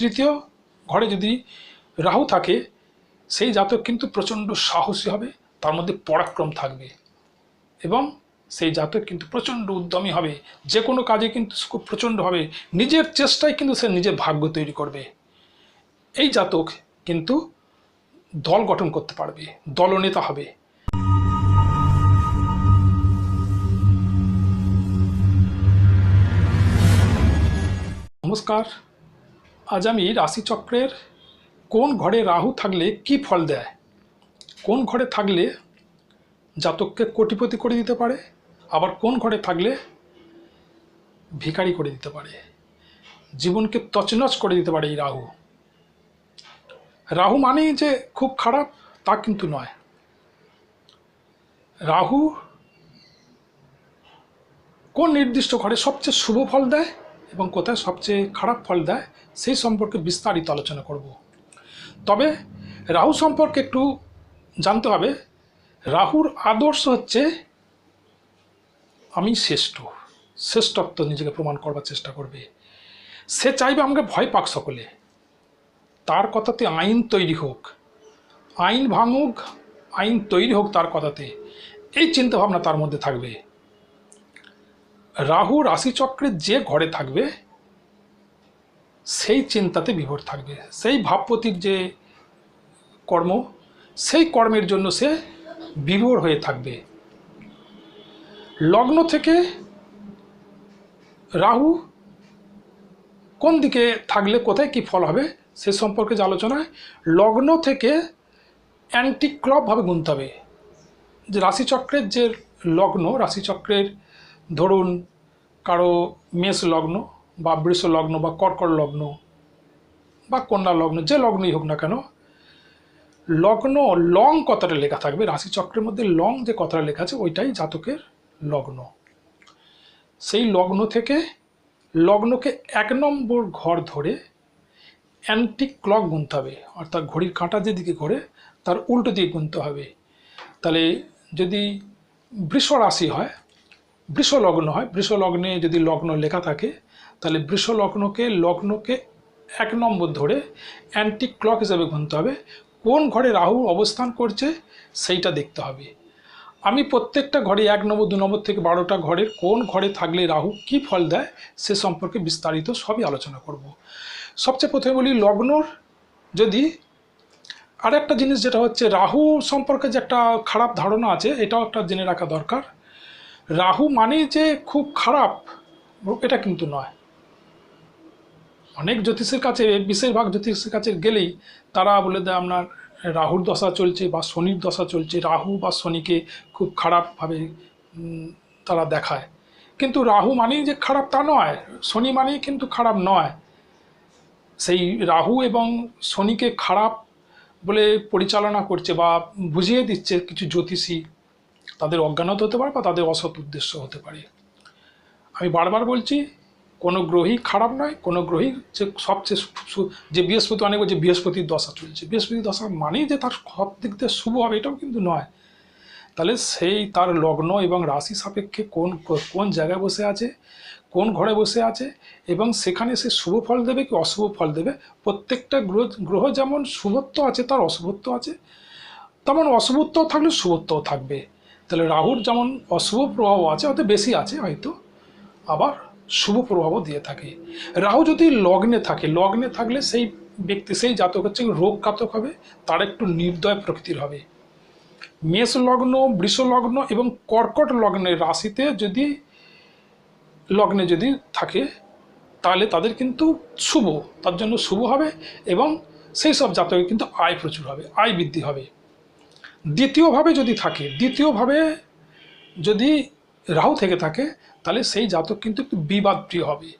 তৃতীয় ঘরে যদি রাহু থাকে, সেই জাতক কিন্তু প্রচণ্ড সাহসী হবে, তার মধ্যে পরাক্রম থাকবে এবং সেই জাতক কিন্তু প্রচণ্ড উদ্যমী হবে। যে কোনো কাজে কিন্তু খুব প্রচণ্ড হবে। নিজের চেষ্টায় কিন্তু সে নিজের ভাগ্য তৈরি করবে। এই জাতক কিন্তু দল গঠন করতে পারবে, দলনেতা হবে। নমস্কার। আজ আমি রাশিচক্রের কোন ঘরে রাহু থাকলে কি ফল দেয়? কোন ঘরে থাকলে জাতককে কোটিপতি করে দিতে পারে? আবার কোন ঘরে থাকলে ভিখারি করে দিতে পারে? জীবনকে তছনছ করে দিতে পারে এই রাহু। রাহু মানেই যে খুব খারাপ, তা কিন্তু নয়। রাহু কোন নির্দিষ্ট ঘরে সবচেয়ে শুভ ফল দেয়? এবং কোথায় সবচেয়ে খারাপ ফল দেয়, সেই সম্পর্কে বিস্তারিত আলোচনা করব। তবে রাহু সম্পর্কে একটু জানতে হবে। রাহুর আদর্শ হচ্ছে আমি শ্রেষ্ঠ, শ্রেষ্ঠত্ব নিজেকে প্রমাণ করবার চেষ্টা করবে। সে চাইবে আমাকে ভয় পাক সকলে। তার কথাতে আইন তৈরি হোক। আইন ভাঙুক, আইন তৈরি হোক তার কথাতে। এই চিন্তাভাবনা তার মধ্যে থাকবে। রাহু রাশিচক্রে যে ঘরে থাকবে, সেই চিন্তাতে বিভোর থাকবে। সেই ভাবপতির যে কর্ম, সেই কর্মের জন্য সে বিভোর হয়ে থাকবে। লগ্ন থেকে রাহু কোন দিকে থাকলে, কোথায় কি ফল হবে, সে সম্পর্কে যে আলোচনায় লগ্ন থেকে অ্যান্টি ক্লবভাবে গুনতে হবে। যে রাশিচক্রের যে লগ্ন, রাশিচক্রের ধরুন কারও মেষ লগ্ন বা বৃষ লগ্ন বা কর্কট লগ্ন বা কন্যা লগ্ন, যে লগ্নই হোক না কেন, লগ্ন লং কথাটা লেখা থাকবে, রাশিচক্রের মধ্যে লং যে কথাটা লেখা আছে, ওইটাই জাতকের লগ্ন। সেই লগ্ন থেকে লগ্নকে এক নম্বর ঘর ধরে অ্যান্টি ক্লক গুনতে হবে, অর্থাৎ ঘড়ির কাঁটা যেদিকে ঘোরে, তার উল্টো দিকে গুনতে হবে। তাহলে যদি বৃষ রাশি হয় বৃষ লগ্ন হয়। বৃষ লগ্নে যদি লগ্ন লেখা থাকে, তাহলে বৃষ লগ্নকে লগ্নকে এক নম্বর ধরে অ্যান্টি ক্লক হিসাবে গুনতে হবে। কোন ঘরে রাহু অবস্থান করছে, সেইটা দেখতে হবে। আমি প্রত্যেকটা ঘরে এক নম্বর, দু নম্বর থেকে বারোটা ঘরের কোন ঘরে থাকলে রাহু কি ফল দেয়, সে সম্পর্কে বিস্তারিত সবই আলোচনা করব। সবচেয়ে প্রথমে বলি লগ্নর, যদি আর একটা জিনিস যেটা হচ্ছে রাহু সম্পর্কে যে একটা খারাপ ধারণা আছে, এটাও একটা জেনে রাখা দরকার। রাহু মানে যে খুব খারাপ, এটা কিন্তু নয়। অনেক জ্যোতিষের কাছে, বেশিরভাগ জ্যোতিষের কাছে গেলেই তারা বলে দেয়, আপনার রাহুর দশা চলছে বা শনির দশা চলছে। রাহু বা শনিকে খুব খারাপভাবে তারা দেখায়। কিন্তু রাহু মানেই যে খারাপ তা নয়, শনি মানেই কিন্তু খারাপ নয়। সেই রাহু এবং শনিকে খারাপ বলে পরিচালনা করছে বা বুঝিয়ে দিচ্ছে কিছু জ্যোতিষী। তাদের অজ্ঞানত হতে পারে বা তাদের অসৎ উদ্দেশ্য হতে পারে। আমি বারবার বলছি, কোনো গ্রহই খারাপ নয়, কোনো গ্রহই যে সবচেয়ে যে বৃহস্পতি, অনেক বলছে বৃহস্পতির দশা চলছে। বৃহস্পতির দশা মানেই যে তার সব দিক দিয়ে শুভ হবে, এটাও কিন্তু নয়। তাহলে সেই তার লগ্ন এবং রাশি সাপেক্ষে কোন কোন জায়গায় বসে আছে, কোন ঘরে বসে আছে এবং সেখানে সে শুভ ফল দেবে কি অশুভ ফল দেবে? প্রত্যেকটা গ্রহ গ্রহ যেমন শুভত্ব আছে, তার অশুভত্ব আছে, তেমন অশুভত্বও থাকলে শুভত্বও থাকবে। তাহলে রাহুর যেমন অশুভ প্রভাব আছে হয়তো বেশি আছে হয়তো, আবার শুভ প্রভাবও দিয়ে থাকে। রাহু যদি লগ্নে থাকে, লগ্নে থাকলে সেই ব্যক্তি, সেই জাতক হচ্ছে রোগঘাতক হবে, তার একটু নির্দয় প্রকৃতির হবে। মেষ লগ্ন, বৃষ লগ্ন এবং কর্কট লগ্নের রাশিতে যদি, লগ্নে যদি থাকে, তাহলে তাদের কিন্তু শুভ, তার জন্য শুভ হবে এবং সেই সব জাতকের কিন্তু আয় প্রচুর হবে, আয় বৃদ্ধি হবে। দ্বিতীয়ভাবে যদি থাকে, দ্বিতীয়ভাবে যদি রাহু থেকে থাকে, তাহলে সেই জাতক কিন্তু একটু বিবাদপ্রিয় হবে।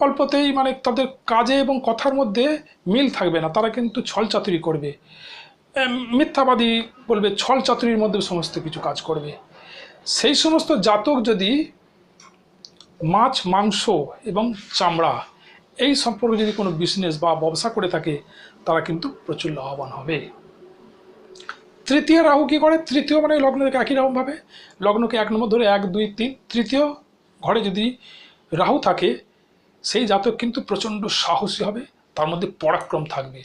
অল্পতেই মানে তাদের কাজে এবং কথার মধ্যে মিল থাকবে না, তারা কিন্তু ছল চাতুরি করবে মিথ্যাবাদী বলবে ছল চাতুরির মধ্যে সমস্ত কিছু কাজ করবে। সেই সমস্ত জাতক যদি মাছ, মাংস এবং চামড়া এই সম্পর্কে যদি কোনো বিজনেস বা ব্যবসা করে থাকে, তারা কিন্তু প্রচুর লাভবান হবে। তৃতীয় রাহু কী করে? তৃতীয় মানে লগ্ন থেকে একই রকমভাবে লগ্নকে এক নম্বর ধরে এক, দুই, তিন। তৃতীয় ঘরে যদি রাহু থাকে, সেই জাতক কিন্তু প্রচণ্ড সাহসী হবে, তার মধ্যে পরাক্রম থাকবে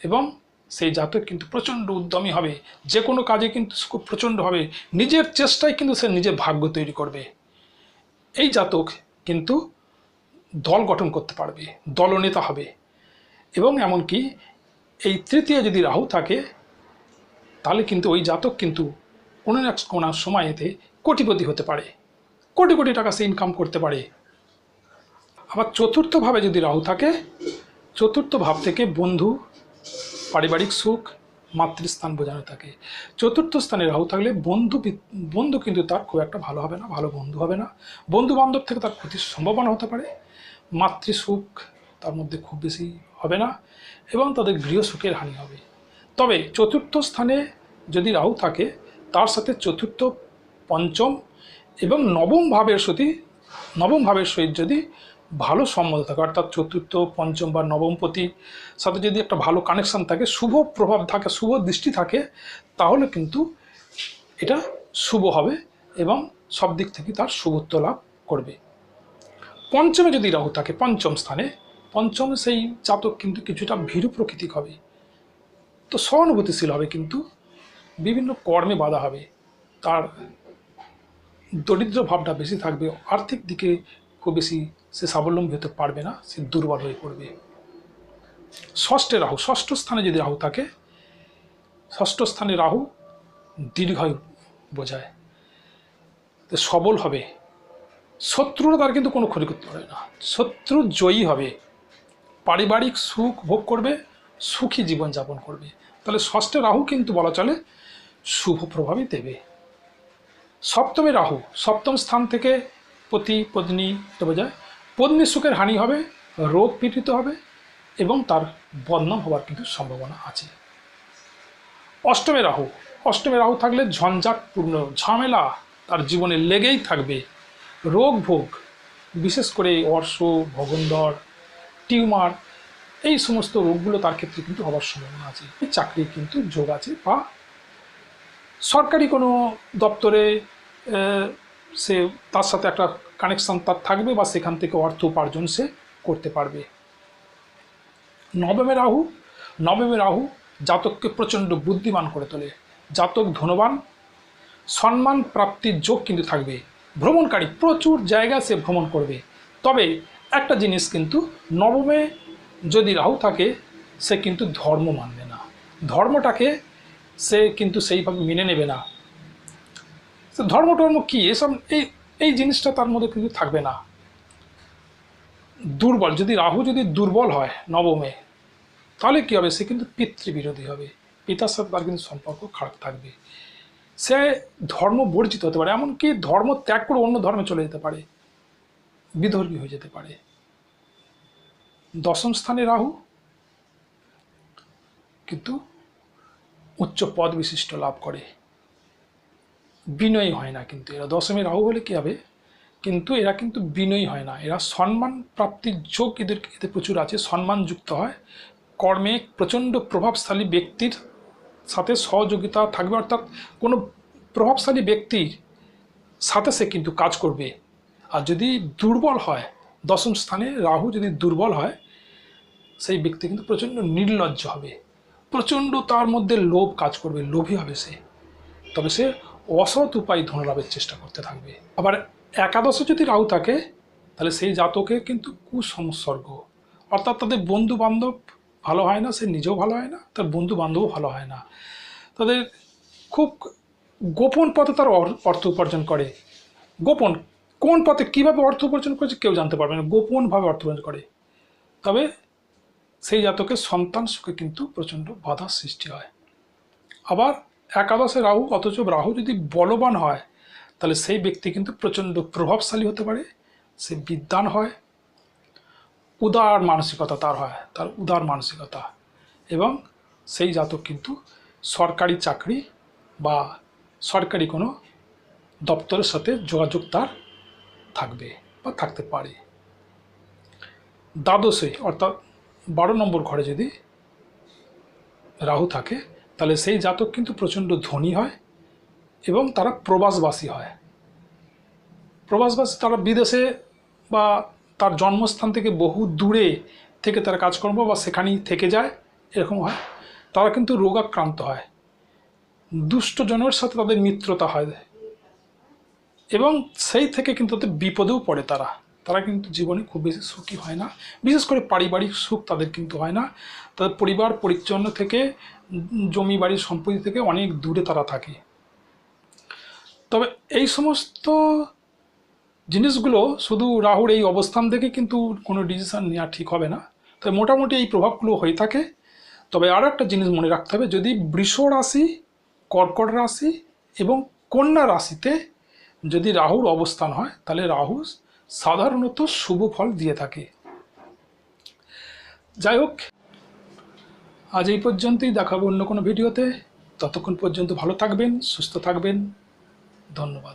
এবং সেই জাতক কিন্তু প্রচণ্ড উদ্যমী হবে। যে কোনো কাজে কিন্তু খুব প্রচণ্ড হবে। নিজের চেষ্টায় কিন্তু সে নিজের ভাগ্য তৈরি করবে। এই জাতক কিন্তু দল গঠন করতে পারবে, দলনেতা হবে এবং এমনকি এই তৃতীয় যদি রাহু থাকে তাহলে কিন্তু ওই জাতক কিন্তু কোনো না কোনো সময়তে কোটিপতি হতে পারে। কোটি কোটি টাকা সে ইনকাম করতে পারে। আবার চতুর্থভাবে যদি রাহু থাকে, চতুর্থ ভাব থেকে বন্ধু, পারিবারিক সুখ, মাতৃস্থান বোঝানো থাকে। চতুর্থ স্থানে রাহু থাকলে বন্ধু বন্ধু কিন্তু তার খুব একটা ভালো হবে না, ভালো বন্ধু হবে না। বন্ধু বান্ধব থেকে তার ক্ষতির সম্ভাবনা হতে পারে। মাতৃসুখ তার মধ্যে খুব বেশি হবে না এবং তাদের গৃহ সুখের হানি হবে। তবে চতুর্থ স্থানে যদি রাহু থাকে, তার সাথে চতুর্থ, পঞ্চম এবং নবম ভাবের সতী, নবম ভাবের সহিত যদি ভালো সম্বন্ধ থাকে, অর্থাৎ চতুর্থ, পঞ্চম বা নবমপতির সাথে যদি একটা ভালো কানেকশন থাকে, শুভ প্রভাব থাকে, শুভ দৃষ্টি থাকে, তাহলে কিন্তু এটা শুভ হবে এবং সব দিক থেকে তার শুভত্ব লাভ করবে। পঞ্চমে যদি রাহু থাকে, পঞ্চম স্থানে, পঞ্চমে সেই জাতক কিন্তু কিছুটা ভীরু প্রকৃতিক হবে। তো সহানুভূতিশীল হবে কিন্তু বিভিন্ন কর্মে বাধা হবে। তার দরিদ্র ভাবটা বেশি থাকবে, আর্থিক দিকে খুব বেশি সে স্বাবলম্বী হতে পারবে না, সে দুর্বল হয়ে পড়বে। ষষ্ঠে রাহু, ষষ্ঠ স্থানে যদি রাহু থাকে, ষষ্ঠ স্থানে রাহু দীর্ঘায়ু বোঝায়। তো সবল হবে। শত্রুরা তার কিন্তু কোনো ক্ষতি করতে পারে না শত্রু জয়ী হবে। পারিবারিক সুখ ভোগ করবে সুখী জীবনযাপন করবে। তাহলে ষষ্ঠে রাহু কিন্তু বলা চলে শুভ প্রভাবই দেবে। সপ্তমে রাহু, সপ্তম স্থান থেকে পতি, পত্নী এটা বোঝায় পত্নীর সুখের হানি হবে, রোগ পীড়িত হবে এবং তার বদনাম হওয়ার কিন্তু সম্ভাবনা আছে। অষ্টমে রাহু অষ্টমে রাহু থাকলে ঝঞ্ঝাটপূর্ণ ঝামেলা তার জীবনে লেগেই থাকবে। রোগ ভোগ, বিশেষ করে অর্শ, ভগন্দর, টিউমার এই সমস্ত রোগগুলো তার ক্ষেত্রে কিন্তু হওয়ার সম্ভাবনা আছে। চাকরির কিন্তু যোগ আছে বা সরকারি কোনো দপ্তরে সে তার সাথে একটা কানেকশন তার থাকবে বা সেখান থেকে অর্থ উপার্জন সে করতে পারবে। নবমে রাহু নবমে রাহু জাতককে প্রচণ্ড বুদ্ধিমান করে তোলে। জাতক ধনবান, সম্মান প্রাপ্তির যোগ কিন্তু থাকবে। ভ্রমণকারী প্রচুর জায়গা সে ভ্রমণ করবে। তবে একটা জিনিস কিন্তু নবমে যদি রাহু থাকে, সে কিন্তু ধর্ম মানবে না। ধর্মটাকে সে কিন্তু সেইভাবে মেনে নেবে না। ধর্ম টর্ম কী? এসব এই এই জিনিসটা তার মধ্যে কিন্তু থাকবে না। দুর্বল, যদি রাহু যদি দুর্বল হয় নবমে, তাহলে কী হবে? সে কিন্তু পিতৃবিরোধী হবে। পিতার সাথে তার কিন্তু সম্পর্ক খারাপ থাকবে। সে ধর্ম বর্জিত হতে পারে, এমনকি ধর্ম ত্যাগ করে অন্য ধর্মে চলে যেতে পারে। বিধর্মী হয়ে যেতে পারে। দশম স্থানে রাহু, কিন্তু উচ্চ পদ বিশিষ্ট লাভ করে। বিনয়ী হয় না কিন্তু, এরা দশমে রাহু হলে কী হবে? কিন্তু এরা কিন্তু বিনয়ী হয় না। এরা সম্মান প্রাপ্তির যোগ এদের এতে প্রচুর আছে, সম্মানযুক্ত হয়। কর্মে প্রচণ্ড প্রভাবশালী ব্যক্তির সাথে সহযোগিতা থাকবে, অর্থাৎ কোনো প্রভাবশালী ব্যক্তির সাথে সে কিন্তু কাজ করবে। আর যদি দুর্বল হয়, দশম স্থানে রাহু যদি দুর্বল হয় সেই ব্যক্তি কিন্তু প্রচণ্ড নির্লজ্জ হবে। প্রচণ্ড তার মধ্যে লোভ কাজ করবে, লোভী হবে সে। তবে সে অসৎ উপায় ধনলাভের চেষ্টা করতে থাকবে। আবার একাদশে যদি রাহু থাকে, তাহলে সেই জাতকে কিন্তু কুসংসর্গ। অর্থাৎ তাদের বন্ধু বান্ধব ভালো হয় না, সে নিজেও ভালো হয় না, তার বন্ধু বান্ধবও ভালো হয় না। তাদের খুব গোপন পথে তার অর- অর্থ উপার্জন করে। গোপন, কোন পথে কীভাবে অর্থ উপার্জন করেছে কেউ জানতে পারবে না। গোপনভাবে অর্থ উপার্জন করে। তবে সেই জাতকের সন্তান সুখে কিন্তু প্রচণ্ড বাধা সৃষ্টি হয়। আবার একাদশে রাহু, অথচ রাহু যদি বলবান হয়, তাহলে সেই ব্যক্তি কিন্তু প্রচণ্ড প্রভাবশালী হতে পারে, সে বিদ্বান হয়, উদার মানসিকতা তার হয়, তার উদার মানসিকতা। এবং সেই জাতক কিন্তু সরকারি চাকরি বা সরকারি কোনো দপ্তরের সাথে যোগাযোগ তার থাকবে বা থাকতে পারে। দ্বাদশে, অর্থাৎ বারো নম্বর ঘরে যদি রাহু থাকে, তাহলে সেই জাতক কিন্তু প্রচণ্ড ধনী হয় এবং তারা প্রবাসবাসী হয়। প্রবাসবাসী তারা বিদেশে বা তার জন্মস্থান থেকে বহু দূরে থেকে তারা কাজকর্ম বা সেখানেই থেকে যায়, এরকম হয়। তারা কিন্তু রোগাক্রান্ত হয়। দুষ্টজনের সাথে তাদের মিত্রতা হয়। এবং সেই থেকে কিন্তু তাদের বিপদেও পড়ে তারা। তারা কিন্তু জীবনে খুব বেশি সুখী হয় না। বিশেষ করে পারিবারিক সুখ তাদের কিন্তু হয় না। তাদের পরিবার পরিচ্ছন্ন থেকে, জমি বাড়ির সম্পত্তি থেকে অনেক দূরে তারা থাকে। তবে এই সমস্ত জিনিসগুলো শুধু রাহুর এই অবস্থান থেকে কিন্তু কোনো ডিসিশান নেওয়া ঠিক হবে না। তবে মোটামুটি এই প্রভাবগুলো হয়ে থাকে। তবে আরও একটা জিনিস মনে রাখতে হবে, যদি বৃষ রাশি, কর্কট রাশি এবং কন্যা রাশিতে যদি রাহুর অবস্থান হয়, তাহলে রাহু সাধারণত শুভ ফল দিয়ে থাকে। যাই হোক আজ এই পর্যন্তই দেখাবো অন্য কোনো ভিডিওতে। ততক্ষণ পর্যন্ত ভালো থাকবেন, সুস্থ থাকবেন। ধন্যবাদ।